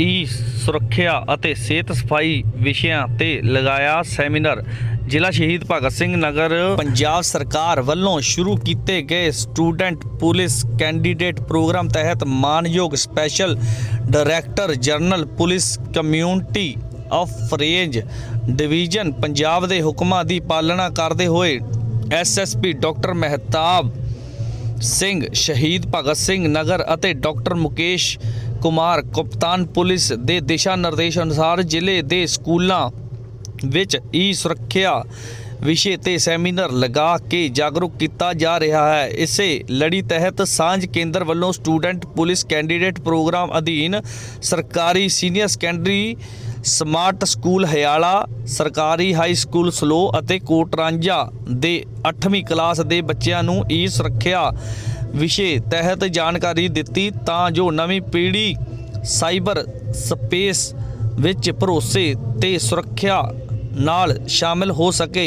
ਈ ਸੁਰੱਖਿਆ ਅਤੇ ਸਿਹਤ ਸਫ਼ਾਈ ਵਿਸ਼ਿਆਂ ਤੇ ਲਗਾਇਆ ਸੈਮੀਨਾਰ। ਜ਼ਿਲ੍ਹਾ ਸ਼ਹੀਦ ਭਗਤ ਸਿੰਘ ਨਗਰ ਪੰਜਾਬ ਸਰਕਾਰ ਵੱਲੋਂ ਸ਼ੁਰੂ ਕੀਤੇ ਗਏ ਸਟੂਡੈਂਟ ਪੁਲਿਸ ਕੈਂਡੀਡੇਟ ਪ੍ਰੋਗਰਾਮ ਤਹਿਤ ਮਾਨਯੋਗ special director general police community of range division Punjab ਦੇ ਹੁਕਮਾਂ ਦੀ ਪਾਲਣਾ ਕਰਦੇ ਹੋਏ ਐਸਐਸਪੀ ਡਾਕਟਰ ਮਹਿਤਾਬ ਸਿੰਘ, ਸ਼ਹੀਦ ਭਗਤ ਸਿੰਘ ਨਗਰ ਅਤੇ ਡਾਕਟਰ ਮੁਕੇਸ਼ ਕੁਮਾਰ ਕਪਤਾਨ ਪੁਲਿਸ ਦੇ ਦਿਸ਼ਾ ਨਿਰਦੇਸ਼ ਅਨੁਸਾਰ ਜ਼ਿਲ੍ਹੇ ਦੇ ਸਕੂਲਾਂ ਵਿੱਚ ਈ ਸੁਰੱਖਿਆ ਵਿਸ਼ੇ ਤੇ ਸੈਮੀਨਾਰ ਲਗਾ ਕੇ ਜਾਗਰੂਕ ਕੀਤਾ ਜਾ ਰਿਹਾ ਹੈ। ਇਸੇ ਲੜੀ ਤਹਿਤ ਸਾਂਝ ਕੇਂਦਰ ਵੱਲੋਂ ਸਟੂਡੈਂਟ ਪੁਲਿਸ ਕੈਂਡੀਡੇਟ ਪ੍ਰੋਗਰਾਮ ਅਧੀਨ ਸਰਕਾਰੀ senior secondary smart school Hayala, ਸਰਕਾਰੀ ਹਾਈ ਸਕੂਲ ਸਲੋ ਅਤੇ ਕੋਟਰਾਂਝਾ ਦੇ 8ਵੀਂ ਕਲਾਸ ਦੇ ਬੱਚਿਆਂ ਨੂੰ ਈ ਸੁਰੱਖਿਆ ਵਿਸ਼ੇ ਤਹਿਤ ਜਾਣਕਾਰੀ ਦਿੱਤੀ ਤਾਂ ਜੋ ਨਵੀਂ ਪੀੜ੍ਹੀ ਸਾਈਬਰ ਸਪੇਸ ਵਿੱਚ ਭਰੋਸੇ ਤੇ ਸੁਰੱਖਿਆ ਨਾਲ ਸ਼ਾਮਿਲ ਹੋ ਸਕੇ।